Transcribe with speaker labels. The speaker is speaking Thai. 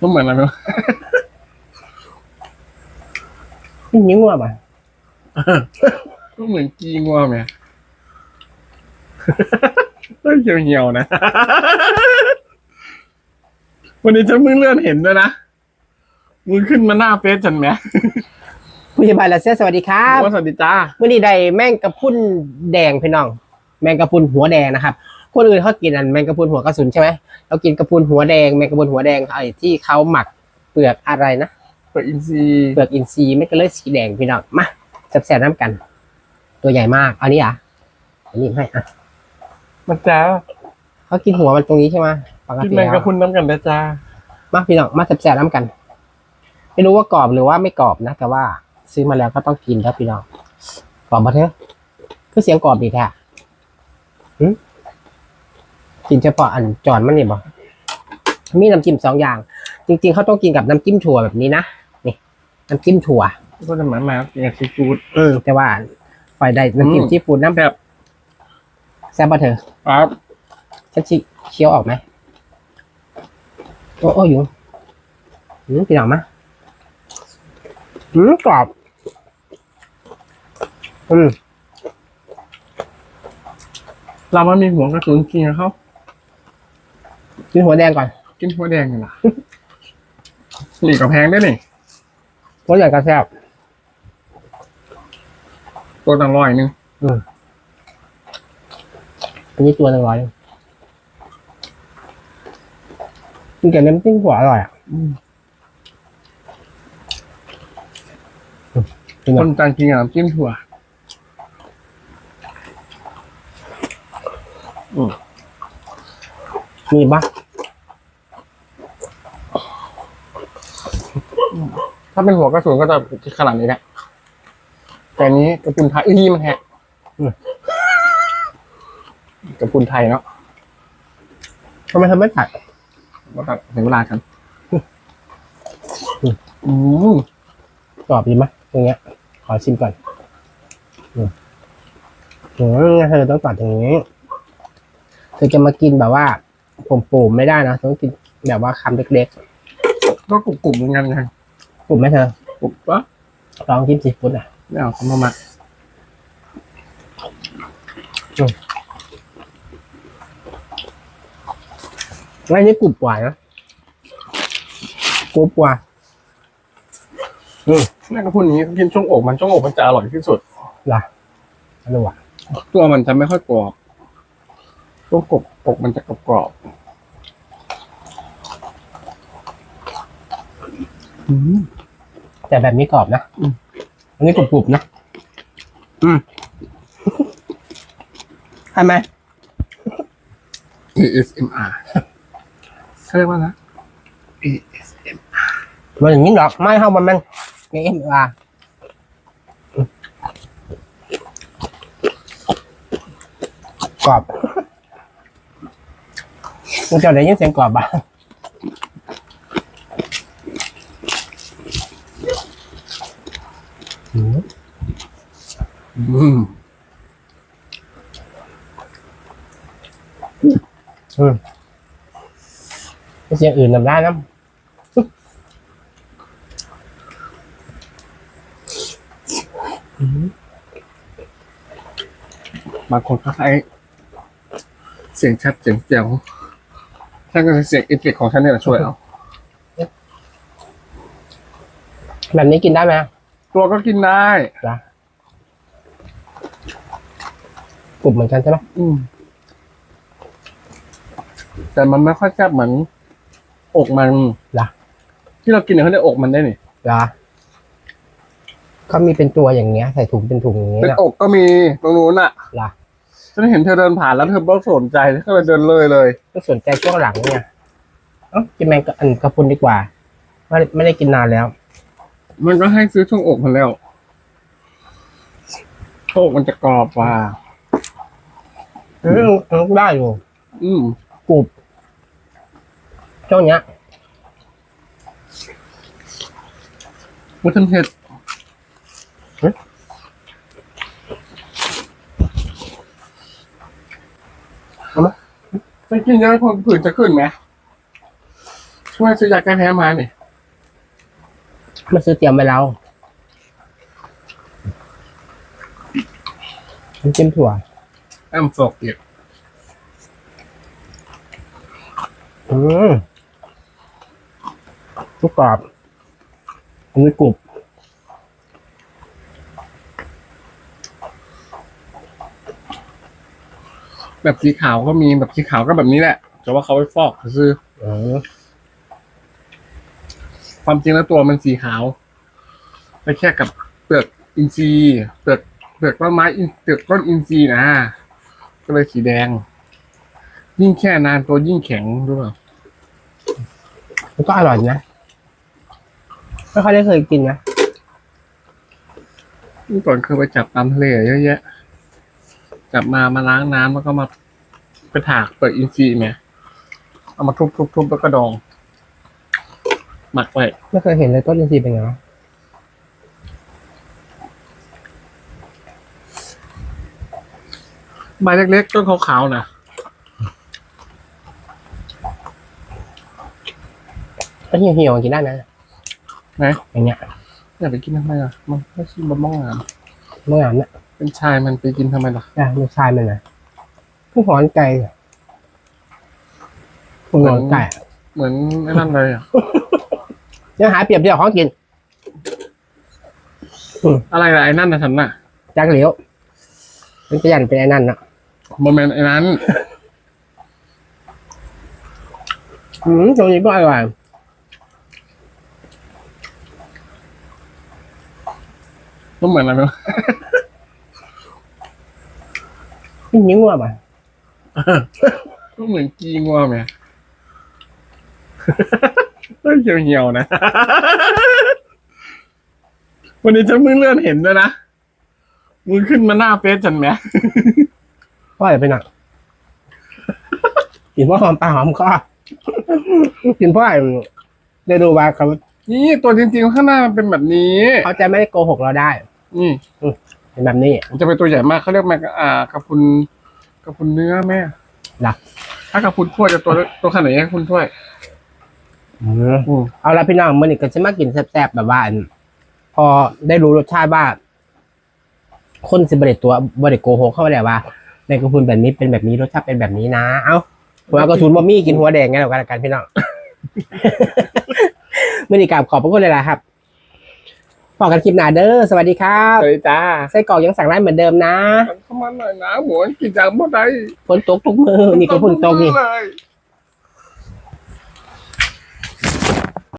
Speaker 1: ต้องเหมือนอะไรไหม
Speaker 2: นี่นิ้วอะมา
Speaker 1: ก็เหมือนกีงัวไหมต้องเหี่ยวๆนะ วันนี้ฉันเพิ่งเลื่อนเห็นด้วยนะมึงขึ้นมาหน้าเฟซฉันไหม
Speaker 2: ผู้ชายลาเซียสวัสดีครับ
Speaker 1: ว่าสวัสดีจ้า
Speaker 2: เมื่อนี้ได้แมงกะพรุนแดงพี่น้อง แมงกะพรุนหัวแดงนะครับ คนอื่นเขากินอันแมงกะพรุนหัวกระสุนใช่ไหมเรากินกะพรุนหัวแดงแมงกะพรุนหัวแดงไอ้ที่เขาหมักเปลือกอะไรนะ
Speaker 1: เปิดอินซีย์
Speaker 2: เปลือกอินทรีย์ไม่ก็เลยสีแดงพี่น้องมาแซ่บๆน้ำกัน ตัวใหญ่มากอันนี้อะอันนี้ให้อะ
Speaker 1: มันจ้า
Speaker 2: เขากินหัวมันตรงนี้ใช่ไหมปก
Speaker 1: กิน
Speaker 2: ติ
Speaker 1: แมงกะ
Speaker 2: แล้ว
Speaker 1: พรุนน้ำกันนะจ้า
Speaker 2: มาพี่น้องมาแซ่บๆน้ำกัน ไม่รู้ว่ากรอบหรือว่าไม่กรอบนะ แต่ว่าซื้อมาแล้วก็ต้องกินครับพี่น้องกรอบมาเถอะคือเสียงกรอบดีแท้หึ กินเฉพาะอันจอนมันนี่บ่มีน้ำจิ้มสองอย่าง จริง ๆเขาต้องกินกับน้ำจิ้มถั่วแบบนี้นะนี่น้ำจิ้มถั่ว
Speaker 1: ก็จะหมาหมากินกับซีฟู้ด
Speaker 2: อืมแต่ว่าไฟได้น้ำจิ้ม
Speaker 1: อืม
Speaker 2: ซีฟู้ดน้ำ
Speaker 1: แบบ
Speaker 2: แซ่บปะเธอ
Speaker 1: ครับ
Speaker 2: ฉันชิเคี้ยวออกไหมโอ้โอ้อยู่อืมพี่น้องมะอืมกรอบอืม
Speaker 1: เรามันมีหัวกระสุนกินกับเขา
Speaker 2: กินหัวแดงก่อน
Speaker 1: กินหัวแดงกันล่ะหลีกกับแพงได้วยนี่
Speaker 2: หัวใหญ่ก็แซ่บ
Speaker 1: ตัวต่างร้อยหนึง
Speaker 2: อันนี้ตัวหนึ่งร้อยกินกับน้ำจิ้มหัวอร่อยอะเป็น
Speaker 1: ค
Speaker 2: ไง
Speaker 1: นจางกินกับน้ำจิ้มถั่ว
Speaker 2: มี ปะ
Speaker 1: ถ้าเป็นหัวกระสุนก็จะขนาดนี้แหละแต่อันนี้กระปุนไทยเอ้ยมันแหกกระปุนไทยเนาะ
Speaker 2: ทำไมเธอไม่ตัด
Speaker 1: ว่าตัดถึงเวลากัน
Speaker 2: อืม
Speaker 1: อืม
Speaker 2: กรอบดีไหมอย่างเงี้ย ขอชิมก่อนอืมอืมเธอต้องตัดอย่างนี้ เธอจะมากินแบบว่า ผมปูมๆไม่ได้นะต้องกินแบบว่าคำเล็ก
Speaker 1: ก็กรุบกรุบเหมือนกันไง
Speaker 2: ๆกลุ่มไหมเธอก
Speaker 1: รุบปะ
Speaker 2: ลองกินซีฟู้ดอะ
Speaker 1: ไม่เอาคำมามา
Speaker 2: อันนี้กรุบกว่านะกรุบกว่า
Speaker 1: แม่กระพุนนี้กินช่วงอกมันช่วงอกมันจะอร่อยที่สุด
Speaker 2: ล่ะอันนี้ว่ะ
Speaker 1: ตัวมันจะไม่ค่อยกรอบ ช่วงกบอกมันจะกรอบกรอบๆอืม
Speaker 2: แต่แบบนี้กรอบนะ
Speaker 1: อืม
Speaker 2: อันนี้กรุบๆนะ อืมใช่ไหม
Speaker 1: ASMR เขาเรียกว่านะ ASMR
Speaker 2: มันอย่างนี้หรอกไม่เข้ามันมันเอ็มอาร์กรอบ มันจะได้ยินเสียงกรอบบ้างอืม
Speaker 1: อืม
Speaker 2: อืมเสียงอื่นทำได้นะ
Speaker 1: บางคนก็ใช้เสียงชัดเสียงเจียว ฉันก็ใช้เสียงเอฟเฟกต์ของฉันเนี่ยแหละช่วยเอา
Speaker 2: แบบนี้กินได้ไหม
Speaker 1: ตัวก็กินได้
Speaker 2: จ้ะกรุบเหมือนกันใช่ไหม
Speaker 1: อืม แต่มันไม่ค่อยแซ่บเหมือนอกมัน
Speaker 2: ล่ะ
Speaker 1: ที่เรากินเนี่ยเขาเรียกอกมันได้นี่
Speaker 2: เหรอเขามีเป็นตัวอย่างเงี้ย ใส่ถุงเป็นถุงอย่างเงี้
Speaker 1: เป็น
Speaker 2: ย
Speaker 1: อกก็มีตรงนู้นอะ
Speaker 2: ล่ะ
Speaker 1: ฉันเห็นเธอเดินผ่านแล้วเธอไม่สนใจก็เลยเดินเลยเลย
Speaker 2: ก็สนใจช่วงหลังเนี่ยเอ้ากินแมงกะอันกระพุนดีกว่าไม่ได้ไม่ได้กินนานแล้ว
Speaker 1: มันก็ให้ซื้อช่วงอกมันแล้วช่วงอกมันจะกรอบกว่า
Speaker 2: อืมมันได้อยู่
Speaker 1: อืม
Speaker 2: กรุบช่วงเนี้ย
Speaker 1: มันเผ็ด
Speaker 2: เฮ้ย
Speaker 1: ไปกินยังคนผื่นจะขึ้นไหมช่วยซื้อยาแก้แพ้มาเนี่ย
Speaker 2: มาซื้อเตรียมไว้แล้วน้ำจิ้มถั่ว
Speaker 1: แอมฟอกเก็บ
Speaker 2: อืมทุกกรอบอันนี้กรุบ
Speaker 1: แบบสีขาวก็มีแบบสีขาวก็แบบนี้แหละแต่ว่าเขาไปฟอกซื้อ
Speaker 2: อืม
Speaker 1: ความจริงแล้วตัวมันสีขาวไปแค่กับเปลือกอินทรีย์เปลือกเปลือกต้นไม้อินเปลือกต้นอินทรีย์นะก็เลยสีแดง ยิ่งแค่นานตัวยิ่งแข็งรู้เปล่า
Speaker 2: มันก็อร่อยนะไม่ค่อยได้เคยกินนะ
Speaker 1: เมื่อก่อนเคยไปจับตามทะเลเยอะแยะ จับมามาล้างน้ำแล้วก็มาไปถากเปลือกอินทรีย์เนี่ยเอามาทุบๆๆแล้วก็ดอง หมักไว้
Speaker 2: ไม่เคยเห็นเลยต้นอินทรีย์เป็นไงวะ
Speaker 1: ใบเล็กๆต้นขาวๆนะ
Speaker 2: ก็เหี่ยวเหี่ยวๆกินได้นะ
Speaker 1: นะ
Speaker 2: อย่างเงี้ย
Speaker 1: อย่าไปกินทำไมอะ มันไม่ใช่บะม่องอะ
Speaker 2: เมื่อวานเนี่ย
Speaker 1: เป็นชายมันไปกินทำไมล่ะ
Speaker 2: อะลูกชายมันนะเพิ่งหอนไก่อะเพิ่งหอนไก่อะ
Speaker 1: เหมือนไอ้นั่นเลยอะ
Speaker 2: ยังหาเปรียบเทียบของกิน
Speaker 1: อะไรล่ะไอ้นั่นนะฉันน่ะ
Speaker 2: จักเหลียวมันจะยันเป็นไอ้นั่นนะ
Speaker 1: โมเมนต์ไอ้นั้น
Speaker 2: อืมตรงนี้ก็อร่อย
Speaker 1: ก็เหมือนอะไรไม่รู้
Speaker 2: นี่นิ้วอะมัน
Speaker 1: ก็เหมือนกีงัวไหมเฮ้ยเหี่ยวๆนะ วันนี้ฉันเพิ่งเลื่อนเห็นด้วยนะมึงขึ้นมาหน้าเฟซฉันไหม
Speaker 2: ก็อย่าไปหนักกินเพราะหอมปลาหอมคอกินเพราะไอ้ได้ดูว่าเขา
Speaker 1: นี่ตัวจริงๆข้างหน้ามันเป็นแบบนี้
Speaker 2: เขาจะไม่ได้โกหกเราได้
Speaker 1: นี่
Speaker 2: เป็นแบบนี้
Speaker 1: มันจะเป็นตัวใหญ่มากเขาเรียกแมกอ่ากระพุนกระพุนเนื้อแม่
Speaker 2: หรอ
Speaker 1: ถ้ากระพุนถ้วยจะตัวตัวขนาดไหนกระพุนถ้วย
Speaker 2: อืม
Speaker 1: อืม
Speaker 2: เอาละพี่น้องมื่อนี้ก็จะมากินแซ่บๆแบบว่าอันพอได้รู้รสชาติว่าคนสิบริตตัวบริโกหกเข้ามาแล้วว่าในกระพุนแบบนี้เป็นแบบนี้รสชาติเป็นแบบนี้นะ เอ้าหัวกระสุนบะมี่กินหัวแดงไงแล้วกันละกันพี่น้อง มื่อนี้กราบขอบพระคุณเลยล่ะครับ พอกันคลิปหน้าเด้อสวัสดีครับ
Speaker 1: สวัสดีจ้า
Speaker 2: ไส้กรอกยังสั่งได้เหมือนเดิมนะ
Speaker 1: เข้ามาหน่อยนะหมูกินจากเมื่อใด
Speaker 2: ฝนตกทุกมือนี่ก็เพิ่งตกนี่
Speaker 1: เลย